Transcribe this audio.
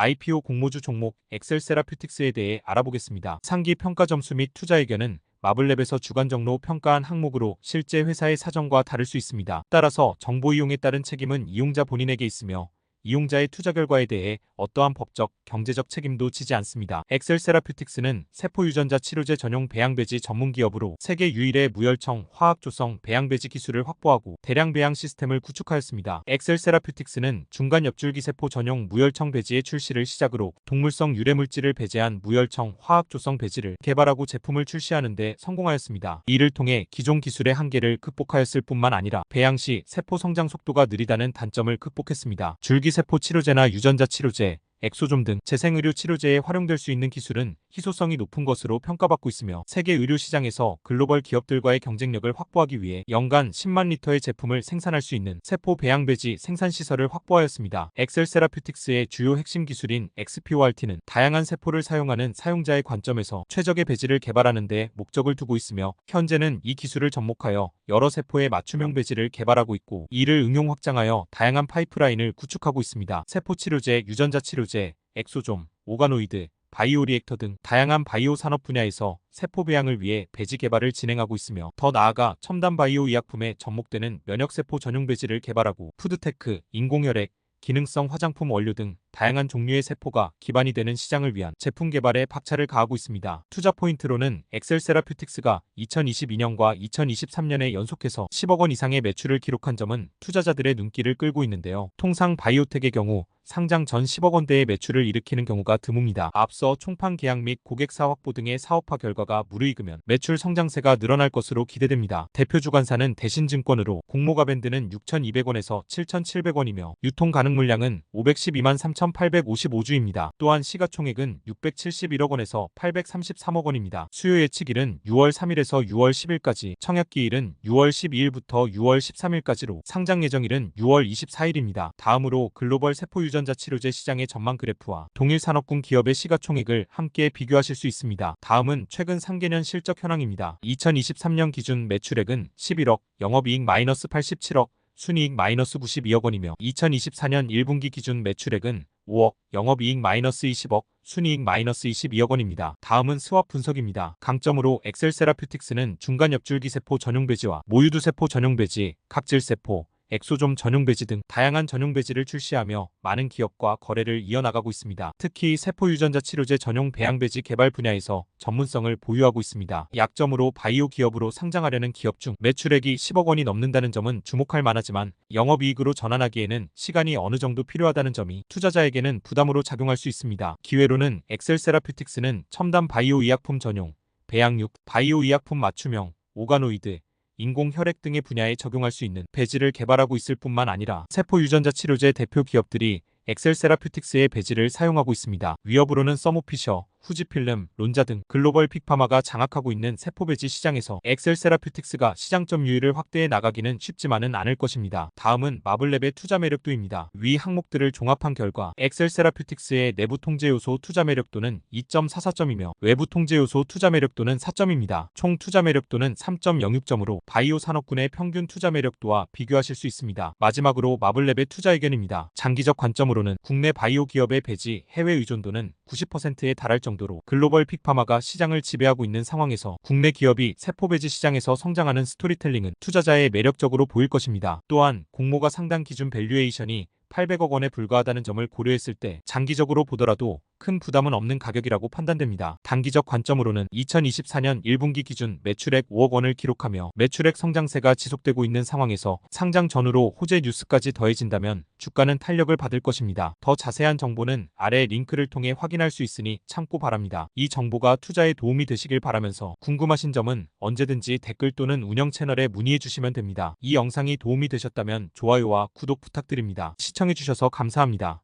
IPO 공모주 종목 엑셀 세라퓨틱스에 대해 알아보겠습니다. 상기 평가 점수 및 투자 의견은 마블랩에서 주간 정로 평가한 항목으로 실제 회사의 사정과 다를 수 있습니다. 따라서 정보 이용에 따른 책임은 이용자 본인에게 있으며 이용자의 투자 결과에 대해 어떠한 법적, 경제적 책임도 지지 않습니다. 엑셀 세라퓨틱스는 세포 유전자 치료제 전용 배양 배지 전문 기업으로 세계 유일의 무열청 화학 조성 배양 배지 기술을 확보하고 대량 배양 시스템을 구축하였습니다. 엑셀 세라퓨틱스는 중간 엽줄기 세포 전용 무열청 배지의 출시를 시작으로 동물성 유래 물질을 배제한 무열청 화학 조성 배지를 개발하고 제품을 출시하는 데 성공하였습니다. 이를 통해 기존 기술의 한계를 극복하였을 뿐만 아니라 배양 시 세포 성장 속도가 느리다는 단점을 극복했습니다. 줄기 세포 치료제나 유전자 치료제, 엑소좀 등 재생의료 치료제에 활용될 수 있는 기술은 희소성이 높은 것으로 평가받고 있으며 세계 의료 시장에서 글로벌 기업들과의 경쟁력을 확보하기 위해 연간 10만 리터의 제품을 생산할 수 있는 세포 배양 배지 생산 시설을 확보하였습니다. 엑셀 세라퓨틱스의 주요 핵심 기술인 XPORT는 다양한 세포를 사용하는 사용자의 관점에서 최적의 배지를 개발하는 데 목적을 두고 있으며 현재는 이 기술을 접목하여 여러 세포의 맞춤형 배지를 개발하고 있고 이를 응용 확장하여 다양한 파이프라인을 구축하고 있습니다. 세포 치료제, 유전자 치료제 엑소좀, 오가노이드, 바이오 리액터 등 다양한 바이오 산업 분야에서 세포 배양을 위해 배지 개발을 진행하고 있으며 더 나아가 첨단 바이오 의약품에 접목되는 면역세포 전용 배지를 개발하고 푸드테크, 인공혈액, 기능성 화장품 원료 등 다양한 종류의 세포가 기반이 되는 시장을 위한 제품 개발에 박차를 가하고 있습니다. 투자 포인트로는 엑셀 세라퓨틱스가 2022년과 2023년에 연속해서 10억 원 이상의 매출을 기록한 점은 투자자들의 눈길을 끌고 있는데요. 통상 바이오텍의 경우 상장 전 10억 원대의 매출을 일으키는 경우가 드뭅니다. 앞서 총판 계약 및 고객사 확보 등의 사업화 결과가 무르익으면 매출 성장세가 늘어날 것으로 기대됩니다. 대표 주관사는 대신증권으로 공모가 밴드는 6,200원에서 7,700원이며 유통 가능 물량은 512만 3,855주입니다. 또한 시가총액은 671억 원에서 833억 원입니다. 수요 예측일은 6월 3일에서 6월 10일까지, 청약기일은 6월 12일부터 6월 13일까지로 상장 예정일은 6월 24일입니다. 다음으로 글로벌 세포 유전 유전자 치료제 시장의 전망 그래프와 동일 산업군 기업의 시가총액을 함께 비교하실 수 있습니다. 다음은 최근 3개년 실적 현황입니다. 2023년 기준 매출액은 11억, 영업이익 마이너스 87억, 순이익 마이너스 92억 원이며 2024년 1분기 기준 매출액은 5억, 영업이익 마이너스 20억, 순이익 마이너스 22억 원입니다. 다음은 스왑 분석입니다. 강점으로 엑셀 세라퓨틱스는 중간 엽줄기 세포 전용 배지와 모유두 세포 전용 배지, 각질 세포, 엑소좀 전용 배지 등 다양한 전용 배지를 출시하며 많은 기업과 거래를 이어나가고 있습니다. 특히 세포 유전자 치료제 전용 배양 배지 개발 분야에서 전문성을 보유하고 있습니다. 약점으로 바이오 기업으로 상장하려는 기업 중 매출액이 10억 원이 넘는다는 점은 주목할 만하지만 영업이익으로 전환하기에는 시간이 어느 정도 필요하다는 점이 투자자에게는 부담으로 작용할 수 있습니다. 기회로는 엑셀 세라퓨틱스는 첨단 바이오 의약품 전용, 배양육, 바이오 의약품 맞춤형, 오가노이드, 인공 혈액 등의 분야에 적용할 수 있는 배지를 개발하고 있을 뿐만 아니라 세포 유전자 치료제 대표 기업들이 엑셀 세라퓨틱스의 배지를 사용하고 있습니다. 위협으로는 서모피셔, 후지필름, 론자 등 글로벌 픽파마가 장악하고 있는 세포배지 시장에서 엑셀 세라퓨틱스가 시장 점 유의를 확대해 나가기는 쉽지만은 않을 것입니다. 다음은 마블랩의 투자 매력도입니다. 위 항목들을 종합한 결과 엑셀 세라퓨틱스의 내부 통제 요소 투자 매력도는 2.44점이며 외부 통제 요소 투자 매력도는 4점입니다. 총 투자 매력도는 3.06점으로 바이오 산업군의 평균 투자 매력도와 비교하실 수 있습니다. 마지막으로 마블랩의 투자 의견입니다. 장기적 관점으로는 국내 바이오 기업의 배지 해외 의존도는 90%에 달할 정도 정도로 글로벌 픽파마가 시장을 지배하고 있는 상황에서 국내 기업이 세포배지 시장에서 성장하는 스토리텔링은 투자자의 매력적으로 보일 것입니다. 또한 공모가 상당 기준 밸류에이션이 800억 원에 불과하다는 점을 고려했을 때 장기적으로 보더라도 큰 부담은 없는 가격이라고 판단됩니다. 단기적 관점으로는 2024년 1분기 기준 매출액 5억 원을 기록하며 매출액 성장세가 지속되고 있는 상황에서 상장 전후로 호재 뉴스까지 더해진다면 주가는 탄력을 받을 것입니다. 더 자세한 정보는 아래 링크를 통해 확인할 수 있으니 참고 바랍니다. 이 정보가 투자에 도움이 되시길 바라면서 궁금하신 점은 언제든지 댓글 또는 운영 채널에 문의해 주시면 됩니다. 이 영상이 도움이 되셨다면 좋아요와 구독 부탁드립니다. 시청해주셔서 감사합니다.